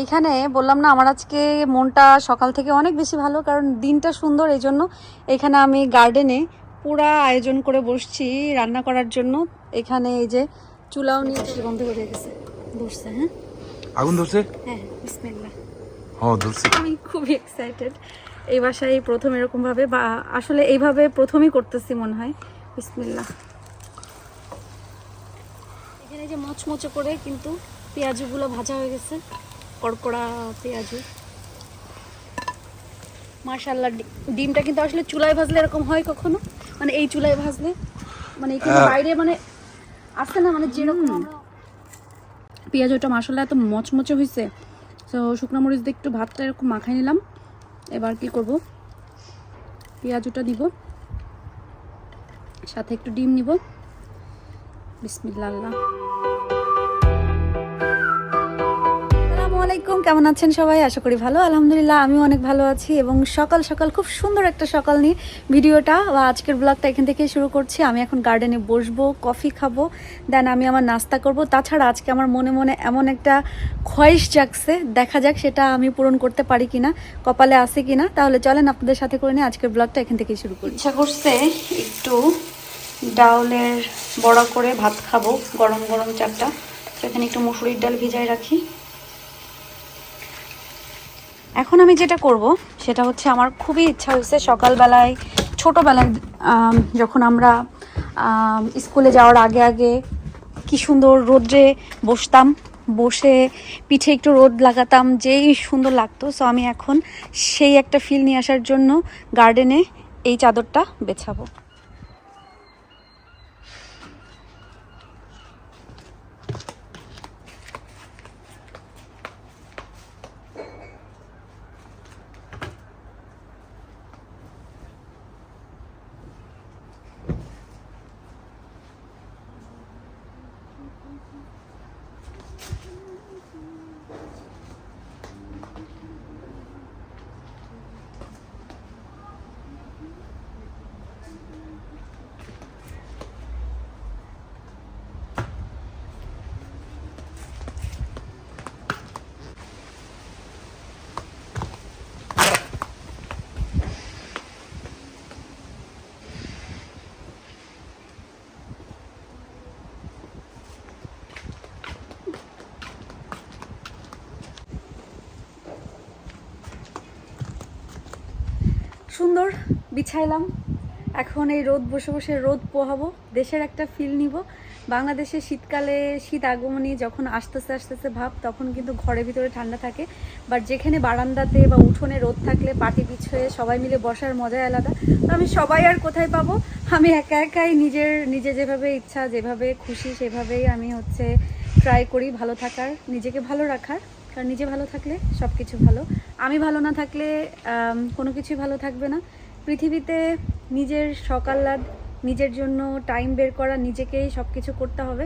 এইখানে বললাম না আমার আজকে মনটা সকাল থেকে অনেক বেশি ভালো কারণ দিনটা সুন্দর এই জন্য এখানে আমি গার্ডেনে পুরা আয়োজন করে বসছি রান্না করার জন্য। এখানে এই যে চুলাও নিয়ে বন্ধ করে গেছে বসছে হ্যাঁ? আগুন ধরছে? হ্যাঁ বিসমিল্লাহ। ধরছে। আমি খুবই এক্সাইটেড এই বাসায় প্রথম এরকম ভাবে বা আসলে এইভাবে প্রথমই করতেছি মনে হয়। বিসমিল্লাহ। এখানে যে মচমচে করে কিন্তু পেঁয়াজুগুলো ভাজা হয়ে গেছে। কড়কড়া পেঁয়াজু। মার্শাল্লাহ ডিমটা কিন্তু আসলে চুলায় ভাজলে এরকম হয় কখনো? মানে এই চুলায় ভাজলে? মানে এখানে বাইরে মানে আসছে না? মানে যেরকম পেঁয়াজ ওটা মাসাল্লাহ এত মচমচে হয়েছে তো শুকনো মরিচ দিয়ে একটু ভাতটা এরকম মাখাই নিলাম। এবার কি করব? পেঁয়াজ ওটা দিব। সাথে একটু ডিম নিব। বিসমিল্লা আল্লাহ আলাইকুম, কেমন আছেন সবাই? আশা করি ভালো। আলহামদুলিল্লাহ আমি অনেক ভালো আছি এবং সকাল সকাল খুব সুন্দর একটা সকাল নিয়ে ভিডিওটা বা আজকের ব্লগটা এখান থেকে শুরু করছি। আমি এখন গার্ডেনে বসবো কফি খাব দেন আমি আমার নাস্তা করব। তাছাড়া আজকে আমার মনে মনে এমন একটা খয়েশ জাগছে, দেখা যাক সেটা আমি পূরণ করতে পারি কিনা, কপালে আছে কিনা। তাহলে চলেন আপনাদের সাথে করে নিয়ে আজকের ব্লগটা এখান থেকে শুরু করি। ইচ্ছা করছে একটু ডাউলের বড়া করে ভাত খাব, গরম গরম চারটা সেখানে একটু মুসুরির ডাল ভিজায় রাখি। এখন আমি যেটা করব, সেটা হচ্ছে আমার খুবই ইচ্ছা হয়েছে সকালবেলায়, ছোটোবেলায় যখন আমরা স্কুলে যাওয়ার আগে আগে কি সুন্দর রোদ্রে বসতাম, বসে পিঠে একটু রোদ লাগাতাম, যেই সুন্দর লাগতো। সো আমি এখন সেই একটা ফিল নিয়ে আসার জন্য গার্ডেনে এই চাদরটা বেছাবো। সুন্দর, বিছাইলাম। এখন এই রোদ, বসে বসে রোদ পোহাবো, দেশের একটা ফিল নিব। বাংলাদেশে শীতকালে শীত আগমনী যখন আসতেছে আসতেছে ভাব, তখন কিন্তু ঘরের ভিতরে ঠান্ডা থাকে। বাট যেখানে বারান্দাতে বা উঠোনে রোদ থাকলে পাটি পিছ হয়ে সবাই মিলে বসার মজাই আলাদা। তো আমি সবাই আর কোথায় পাবো? আমি একা একাই নিজের, নিজে যেভাবে ইচ্ছা, যেভাবে খুশি, সেভাবেই আমি হচ্ছে ট্রাই করি ভালো থাকার, নিজেকে ভালো রাখার। কারণ নিজে ভালো থাকলে সব কিছু ভালো। আমি ভালো না থাকলে কোনো কিছুই ভালো থাকবে না। পৃথিবীতে নিজের সকাল্লাদ, নিজের জন্য টাইম বের করা, নিজেকেই সব কিছু করতে হবে।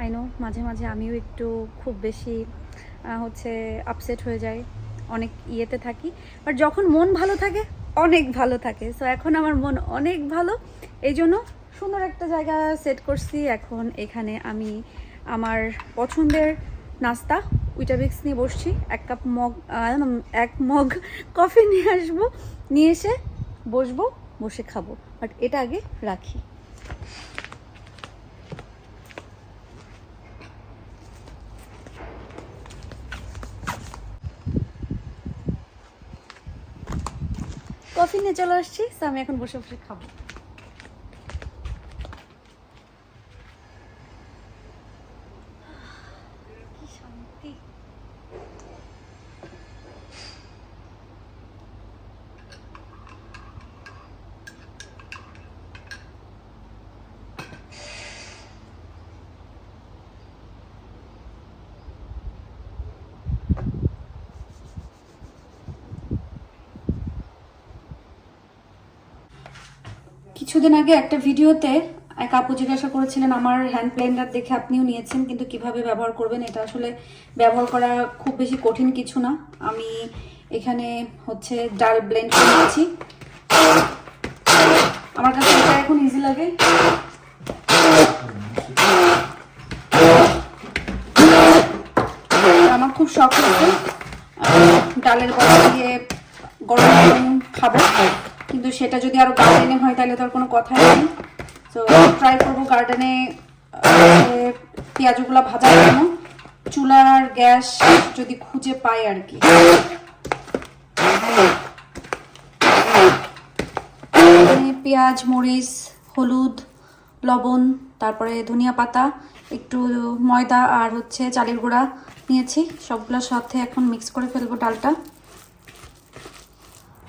আই নো মাঝে মাঝে আমিও একটু খুব বেশি হচ্ছে আপসেট হয়ে যাই, অনেক ইয়েতে থাকি। বাট যখন মন ভালো থাকে, অনেক ভালো থাকে। সো এখন আমার মন অনেক ভালো। এই জন্য সুন্দর একটা জায়গা সেট করছি। এখন এখানে আমি আমার পছন্দের নাস্তা উইটাবিক্স নিয়ে বসছি। এক কাপ মগ এক মগ কফি নিয়ে আসব। নিয়ে এসে বসবো, বসে খাব। বাট এটা আগে রাখি। কফি নিয়ে চলে আসছি। তো আমি এখন বসে বসে খাব। কিছুদিন আগে একটা ভিডিওতে এক আপু জিজ্ঞাসা করেছিলেন, আমার হ্যান্ড ব্লেন্ডার দেখে আপনিও নিয়েছেন, কিন্তু কীভাবে ব্যবহার করবেন? এটা আসলে ব্যবহার করা খুব বেশি কঠিন কিছু না। আমি এখানে হচ্ছে ডাল ব্লেন্ড করে নিয়েছি আমার কাছে এটা এখন ইজি লাগে। আমার খুব শখ হয়েছে ডালের বড়া দিয়ে গরম গরম খাব। কিন্তু সেটা যদি আরও গার্ডেনে হয়, তাহলে তো আর কোনো কথাই নেই। তো ট্রাই করব গার্ডেনে পেঁয়াজগুলো ভাজার জন্য। চুলার গ্যাস যদি খুঁজে পাই আর কি। পেঁয়াজ, মরিচ, হলুদ, লবণ, তারপরে ধনিয়া পাতা, একটু ময়দা আর হচ্ছে চালের গুঁড়া নিয়েছি। সবগুলোর সাথে এখন মিক্স করে ফেলব ডালটা।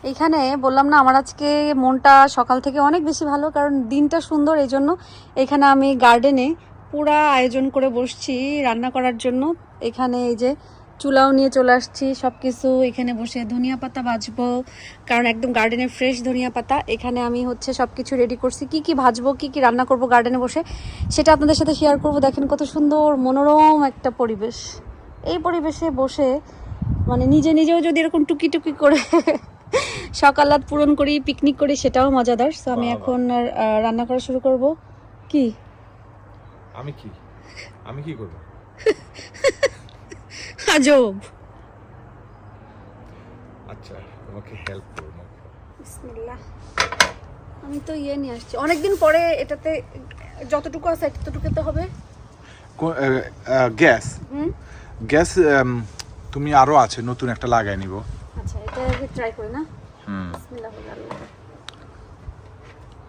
এইখানে বললাম না, আমার আজকে মনটা সকাল থেকে অনেক বেশি ভালো, কারণ দিনটা সুন্দর, এই জন্য এখানে আমি গার্ডেনে পুরা আয়োজন করে বসছি রান্না করার জন্য। এখানে এই যে চুলাও নিয়ে চলে আসছি সব কিছু এখানে বসে ধনিয়া পাতা ভাজবো, কারণ একদম গার্ডেনের ফ্রেশ ধনিয়া পাতা। এখানে আমি হচ্ছে সব কিছু রেডি করছি। কি কি ভাজবো, কি কি রান্না করব গার্ডেনে বসে, সেটা আপনাদের সাথে শেয়ার করব। দেখেন কত সুন্দর, মনোরম একটা পরিবেশ। এই পরিবেশে বসে মানে নিজে নিজেও যদি এরকম টুকি টুকি করে সকালাত পূরণ করি পিকনিক করি সেটাও মজাদার। সো আমি এখন রান্না করা শুরু করব। কি? আমি কি? আমি কি করব? আজব। আচ্ছা তোমাকে হেল্প করব। বিসমিল্লাহ। আমি তো ইয়ে নিয়ে আসছি। অনেকদিন পরে এটাতে যতটুকু আছে ততটুকুতে হবে। গ্যাস। হুম? গ্যাস তুমি আরও আছে নতুন একটা লাগাই নিব। এটা ট্রাই করি না।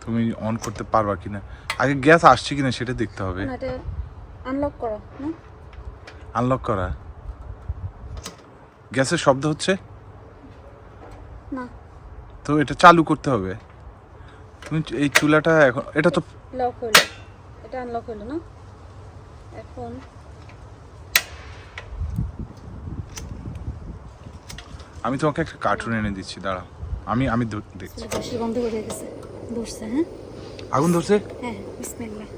তুমি অন করতে পারবা কিনা? আগে গ্যাস আসছে কিনা সেটা দেখতে হবে। এটা আনলক করা না? আনলক করা। গ্যাসের শব্দ হচ্ছে? না। তো এটা চালু করতে হবে। তুমি এই চুলাটা এখন এটা তো লক হইল। এটা আনলক হইল না? এখন আমি তোমাকে একটা কার্টুন এনে দিচ্ছি দাঁড়াও। আমি আমি দেখছি। গেছে। ধরছে হ্যাঁ? আগুন ধরছে? হ্যাঁ বিসমিল্লাহ।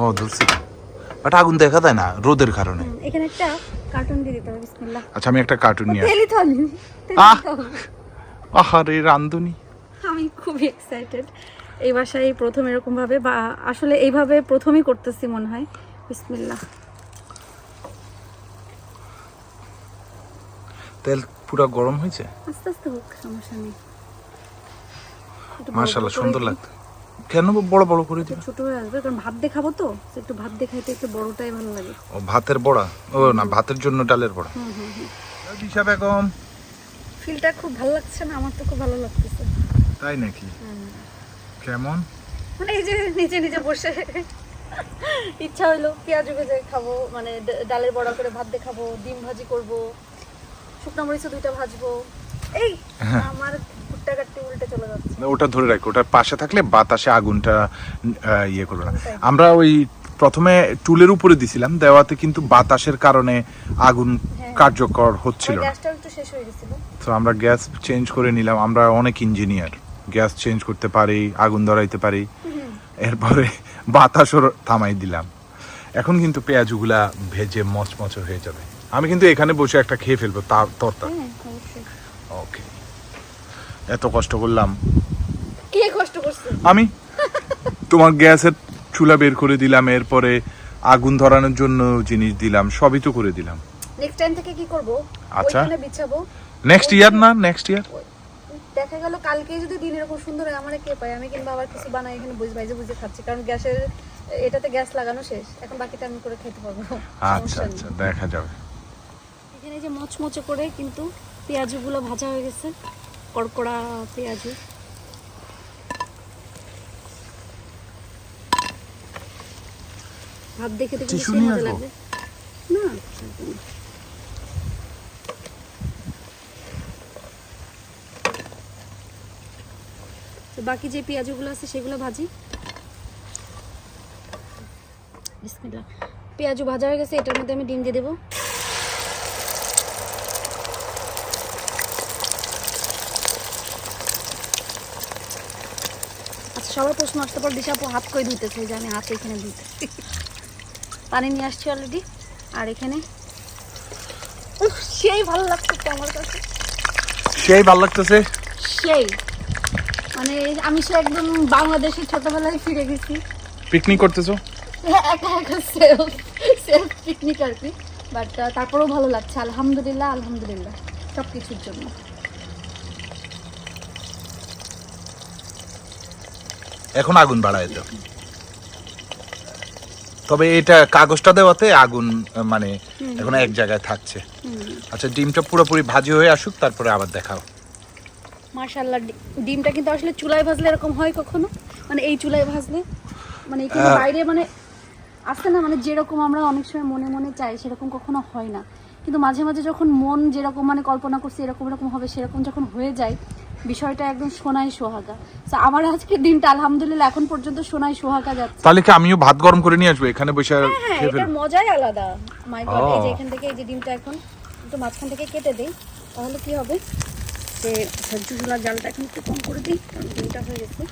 ও ধরছে। বাট আগুন দেখা যায় না রোদের কারণে। এখানে একটা কার্টুন দিয়ে দিতে হবে বিসমিল্লাহ। আচ্ছা আমি একটা কার্টুন নিয়ে তেলি আমি। আহারে রান্ধুনি আমি খুবই এক্সাইটেড এই বাসায় প্রথম এরকম ভাবে বা আসলে এইভাবে প্রথমই করতেছি মনে হয়। বিসমিল্লাহ। তেল পুরো গরম হয়েছে? আস্তে আস্তে হোক সমস্যা নেই। করে সুন্দর লাগতো কেন বড় বড় করে দিবে? ছোট হয়ে আসবে কারণ ভাত দেখাবো তো তো একটু ভাত দেখাইতে একটু বড়টাই ভালো লাগে। ও ভাতের বড়া? ও না ভাতের জন্য ডালের বড়া। হুম হুম হুম। দিশা বেগম ফিলটা খুব ভালো লাগছে না আমার তো খুব ভালো লাগতেছে। তাই নাকি? কেমন? মানে এই যে নিজে নিজে বসে ইচ্ছা হইল পেঁয়াজ ভেজে খাব মানে ডালের বড়া করে ভাত দিয়ে খাব ডিম ভাজি করব। শুকনো মরিচও দুইটা ভাজবো। এই আমার ভুট্টা কাটতে উল্টে চলে যাচ্ছে। ওটা ধরে রাখো ওটার পাশে থাকলে বাতাসে আগুনটা ইয়ে করবে না। আমরা ওই প্রথমে টুলের উপরে দিছিলাম দেওয়াতে কিন্তু বাতাসের কারণে আগুন কার্যকর হচ্ছিল না। হয়ে তো আমরা গ্যাস চেঞ্জ করে নিলাম আমরা অনেক ইঞ্জিনিয়ার। গ্যাস চেঞ্জ করতে পারি আগুন ধরাইতে পারি। এরপরে বাতাসও থামাই দিলাম। এখন কিন্তু পেঁয়াজগুলা ভেজে মচমচ হয়ে যাবে। আমি কিন্তু এখানে বসে একটা খেয়ে ফেলব তার তরতা। হ্যাঁ ওকে এত কষ্ট করলাম। কে কষ্ট করছে? আমি? তোমার গ্যাসের চুলা বের করে দিলাম এরপরে আগুন ধরানোর জন্য জিনিস দিলাম সবই তো করে দিলাম। নেক্সট টাইম থেকে কি করব? আচ্ছা। বিছাবো। নেক্সট ইয়ার না নেক্সট ইয়ার দেখা গেল কালকে যদি দিন এরকম সুন্দর হয় আমার কে পায়? আমি কিংবা আবার কিছু বানাই এখানে বুঝে বাইজে বুঝে খাচ্ছি কারণ গ্যাসের এটাতে গ্যাস লাগানো শেষ। এখন বাকিটা আমি করে খেতে পারব আচ্ছা আচ্ছা দেখা যাবে। এখানে যে মচমচে করে কিন্তু পেঁয়াজগুলো ভাজা হয়ে গেছে। কড়কড়া পেঁয়াজু। ভাত দেখে দেখে মজা লাগবে। না তো বাকি যে পেঁয়াজগুলো আছে সেগুলো ভাজি। বিসমিল্লাহ। পেঁয়াজু ভাজা হয়ে গেছে এটার মধ্যে আমি ডিম দিয়ে দেবো। সবার প্রশ্ন আসতে পর দিশাপু হাত কই ধুইতেছে? যে আমি হাত এখানে ধুইতেছি। পানি নিয়ে আসছি অলরেডি আর এখানে? সেই ভালো লাগছে তো আমার কাছে। সেই ভালো লাগতেছে? সেই। মানে আমি সে একদম বাংলাদেশের ছোটবেলায় ফিরে গেছি। পিকনিক করতেছো? একা একা সেলফ সেলফ পিকনিক আর কি। বাট তারপরেও ভালো লাগছে। আলহামদুলিল্লাহ আলহামদুলিল্লাহ সব কিছুর জন্য। এখন আগুন বাড়ায় দাও তবে এটা কাগজটা দেওয়াতে আগুন মানে এখন এক জায়গায় থাকছে। আচ্ছা ডিমটা পুরোপুরি ভাজি হয়ে আসুক তারপরে আবার দেখাও। ডিমটা কিন্তু আসলে চুলায় ভাজলে এরকম হয় কখনো? মানে এই চুলায় ভাজলে? মানে আহ। বাইরে মানে আসে না মানে যেরকম আমরা অনেক সময় মনে মনে চাই সেরকম কখনো হয় না। কিন্তু মাঝে মাঝে যখন মন যেরকম মানে কল্পনা করছি এরকম এরকম হবে সেরকম যখন হয়ে যায় বিষয়টা একদম সোনাই সোহাগা। তো আমার আজকের দিনটা আলহামদুলিল্লাহ এখন পর্যন্ত সোনাই সোহাগা যাচ্ছে। তাহলে কি আমিও ভাত গরম করে নিয়ে আসব? এখানে বসে আর হ্যাঁ খেয়ে ফেলব? মজাই আলাদা। মাই গড এই যে এখান থেকে এই যে ডিমটা এখন একটু মাঝখান থেকে কেটে দিই তাহলে কি হবে? যে ঝুলার জালটা এখন একটু কম করে দিই কারণ ডিমটা হয়ে গেছে।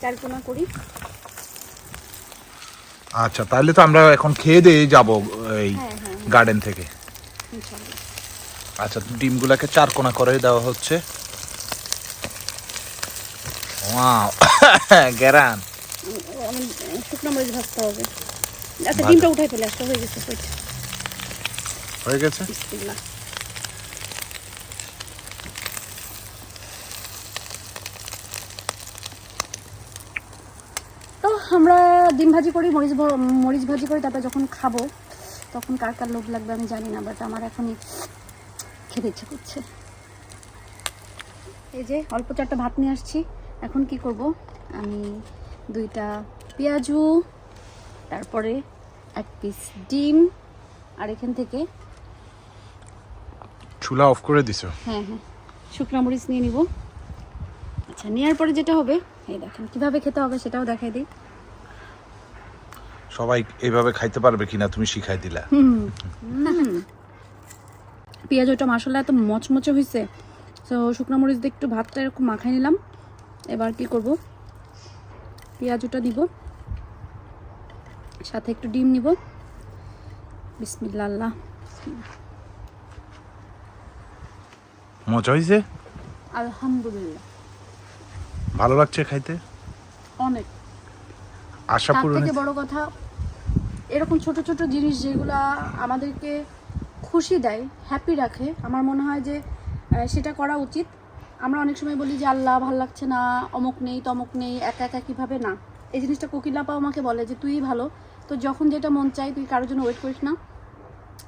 চারকোনা করি। আচ্ছা তাহলে তো আমরা এখন খেয়ে দিয়ে যাব এই হ্যাঁ হ্যাঁ। গার্ডেন থেকে। আচ্ছা ডিমগুলোকে চার কোনা করে দেওয়া হচ্ছে। ওয়াও গেরান উম, ও, আমি আহ, শুকনো মরিচ ভাজতে হবে। আচ্ছা ডিমটা উঠাই ফেলে আসতে হয়ে গেছে হয়ে গেছে। বিসমিল্লাহ। তো আমরা ডিম ভাজি করি মরিচ মরিচ ভাজি করি তারপর যখন খাব তখন কার কার লোভ লাগবে আমি জানি না বাট আমার এখনই খেতে ইচ্ছে করছে। এই যে অল্প চারটা ভাত নিয়ে আসছি। এখন কি করব? আমি দুইটা পেঁয়াজু তারপরে এক পিস ডিম আর এখান থেকে চুলা অফ করে দিছো? হ্যাঁ হ্যাঁ শুকনো মরিচ নিয়ে নিব। আচ্ছা নেওয়ার পরে যেটা হবে এই দেখেন কীভাবে খেতে হবে সেটাও দেখাই দিই। সবাই এইভাবে খাইতে পারবে কিনা তুমি শিখাই দিলা। পেঁয়াজ ওটা মশলা এত মচমচে হয়েছে তো শুকনো মরিচ দিয়ে একটু ভাতটা এরকম মাখাই নিলাম। এবার কি করব? পেঁয়াজটা দিব। সাথে একটু ডিম নিব। বিসমিল্লা মজা হয়েছে আলহামদুলিল্লাহ। ভালো লাগছে খাইতে? অনেক। আশা পূরণ থেকে বড় কথা এরকম ছোট ছোট জিনিস যেগুলা আমাদেরকে খুশি দেয় হ্যাপি রাখে আমার মনে হয় যে সেটা করা উচিত। আমরা অনেক সময় বলি যে, আল্লাহ, ভালো লাগছে না, অমুক নেই, তমুক নেই, একা একা কীভাবে? না। এই জিনিসটা কোকিলাপা আমাকে বলে যে, তুই ভালো, তো যখন যেটা মন চাই তুই কারোর জন্য ওয়েট করিস না।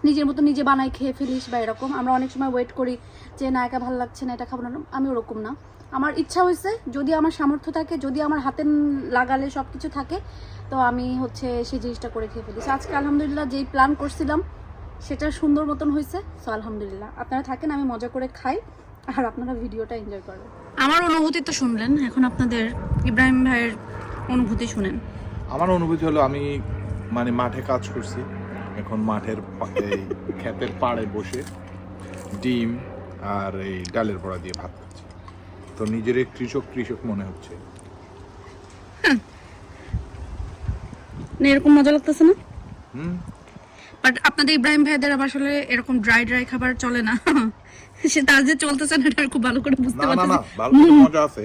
নিজের মতো নিজে বানাই খেয়ে ফেলিস বা এরকম। আমরা অনেক সময় ওয়েট করি যে, না, একা ভালো লাগছে না, এটা খাব না। আমি ওরকম না। আমার ইচ্ছা হয়েছে যদি আমার সামর্থ্য থাকে, যদি আমার হাতে লাগালে সব কিছু থাকে, তো আমি হচ্ছে সেই জিনিসটা করে খেয়ে ফেলি আজকে আলহামদুলিল্লাহ যেই প্ল্যান করছিলাম, সেটা সুন্দর মতন হয়েছে সো আলহামদুলিল্লাহ। আপনারা থাকেন, আমি মজা করে খাই। আর আপনারা ভিডিওটা এনজয় করবেন আমার অনুভূতি তো শুনলেন এখন আপনাদের ইব্রাহিম ভাইয়ের অনুভূতি শুনেন। আমার অনুভূতি হলো আমি মানে মাঠে কাজ করছি এখন মাঠের ক্ষেতের পাড়ে বসে ডিম আর এই ডালের বড়া দিয়ে ভাত খাচ্ছি। তো নিজের কৃষক কৃষক মনে হচ্ছে। না এরকম মজা লাগতেছে না? হুম। বাট আপনাদের ইব্রাহিম ভাইদের আবার আসলে এরকম ড্রাই ড্রাই খাবার চলে না? সে তার যে চলতেছে না এটা খুব ভালো করে বুঝতে না না ভালো মজা আছে।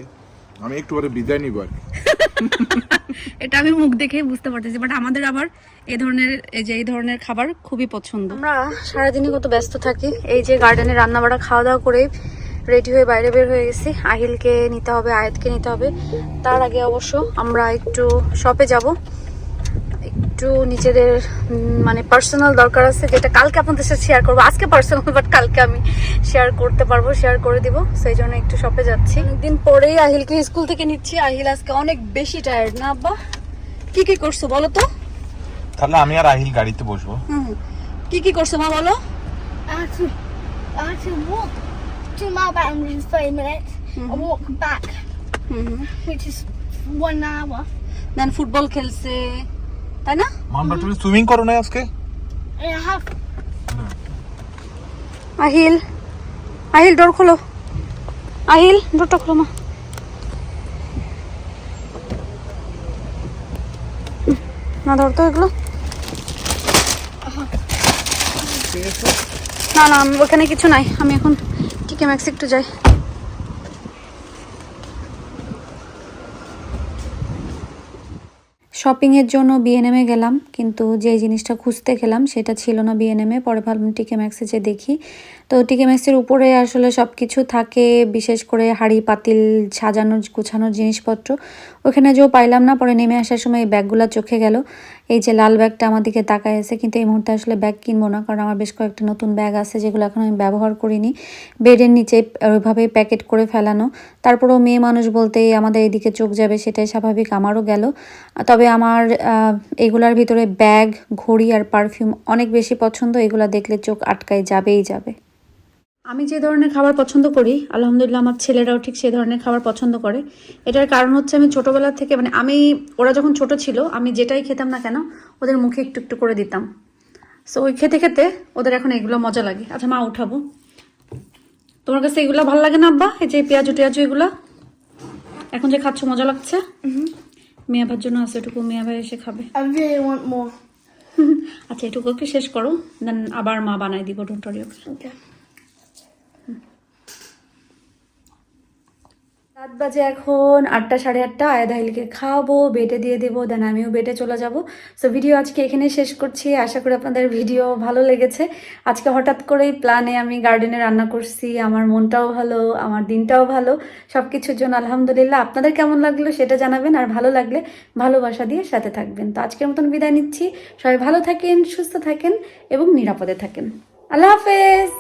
আমি একটু পরে বিদায় নিব আর এটা আমি মুখ দেখে বুঝতে পারতেছি বাট আমাদের আবার এই ধরনের এই যে এই ধরনের খাবার খুবই পছন্দ। আমরা সারাদিনই কত ব্যস্ত থাকি এই যে গার্ডেনে রান্না বাড়া খাওয়া দাওয়া করে রেডি হয়ে বাইরে বের হয়ে গেছি। আহিলকে নিতে হবে আয়াতকে নিতে হবে। তার আগে অবশ্য আমরা একটু শপে যাব। একটু নিজেদের মানে পার্সোনাল দরকার আছে যেটা কালকে আপনাদের সাথে শেয়ার করব। আজকে পার্সোনাল বাট কালকে আমি শেয়ার করতে পারব শেয়ার করে দিব। সেই জন্য একটু শপে যাচ্ছি। দিন পরেই আহিলকে স্কুল থেকে নিচ্ছি। আহিল আজকে অনেক বেশি টায়ার্ড না আব্বা? কি কি করছ বলো তো? তাহলে আমি আর আহিল গাড়িতে বসবো। হুম। কি কি করছ মা বলো? had to walk two mile boundaries in 30 minutes and walk back, hmm which is one hour. Then football খেলছে। তাই না? মামা তুমি সুইমিং করো না আজকে? আহিল আহিল ডোর খোলো। আহিল ডোরটা খোলো মা। না ধরতো এগুলো। না না আমি ওখানে কিছু নাই। আমি এখন টিকে ম্যাক্স একটু যাই। শপিংয়ের জন্য বিএনএমে গেলাম, কিন্তু যে জিনিসটা খুঁজতে গেলাম সেটা ছিল না বিএনএমে পরে ভাবলাম টিকে ম্যাক্সে যে দেখি। তো টিকে ম্যাক্সের উপরে আসলে সব কিছু থাকে, বিশেষ করে হাঁড়ি, পাতিল, সাজানো গুছানোর জিনিসপত্র। ওখানে যেও পাইলাম না, পরে নেমে আসার সময় এই ব্যাগগুলো চোখে গেল। এই যে লাল ব্যাগটা আমার দিকে তাকায় আছে, কিন্তু এই মুহূর্তে আসলে ব্যাগ কিনবো না, কারণ আমার বেশ কয়েকটা নতুন ব্যাগ আছে, যেগুলো এখন আমি ব্যবহার করিনি। বেডের নিচে ওইভাবেই প্যাকেট করে ফেলানো। তারপরেও মেয়ে মানুষ বলতেই আমাদের এদিকে চোখ যাবে, সেটাই স্বাভাবিক, আমারও গেল। তবে আমার এগুলার ভিতরে ব্যাগ, ঘড়ি আর পারফিউম অনেক বেশি পছন্দ, এগুলো দেখলে চোখ আটকায় যাবেই যাবে। আমি যে ধরনের খাবার পছন্দ করি আলহামদুলিল্লাহ আমার ছেলেরাও ঠিক সেই ধরনের খাবার পছন্দ করে। এটার কারণ হচ্ছে আমি ছোটোবেলা থেকে মানে আমি ওরা যখন ছোট ছিল আমি যেটাই খেতাম না কেন ওদের মুখে একটু একটু করে দিতাম। সো ওই খেতে খেতে ওদের এখন এগুলো মজা লাগে। আচ্ছা মা উঠাবো। তোমার কাছে এগুলো ভালো লাগে না আব্বা? এই যে পেঁয়াজু টেয়াজু এগুলো? এখন যে খাচ্ছ মজা লাগছে? মেয়া ভাইয়ের জন্য আছে এটুকু মেয়া ভাই এসে খাবে। আচ্ছা এটুকু একটু শেষ করো দেন আবার মা বানাই দিব ডোন্ট ওয়ারি রাত বাজে এখন, আটটা সাড়ে আটটা আয়দা হিলকে খাওয়াবো, বেটে দিয়ে দেবো, দেন আমিও বেটে চলে যাব। সো ভিডিও আজকে এখানে শেষ করছি। আশা করি আপনাদের ভিডিও ভালো লেগেছে। আজকে হঠাৎ করেই প্ল্যানে আমি গার্ডেনে রান্না করছি, আমার মনটাও ভালো, আমার দিনটাও ভালো সব কিছুর জন্য আলহামদুলিল্লাহ। আপনাদের কেমন লাগল সেটা জানাবেন, আর ভালো লাগলে ভালোবাসা দিয়ে সাথে থাকবেন। তো আজকের মতন বিদায় নিচ্ছি। সবাই ভালো থাকেন, সুস্থ থাকেন এবং নিরাপদে থাকেন। আল্লাহ হাফেজ!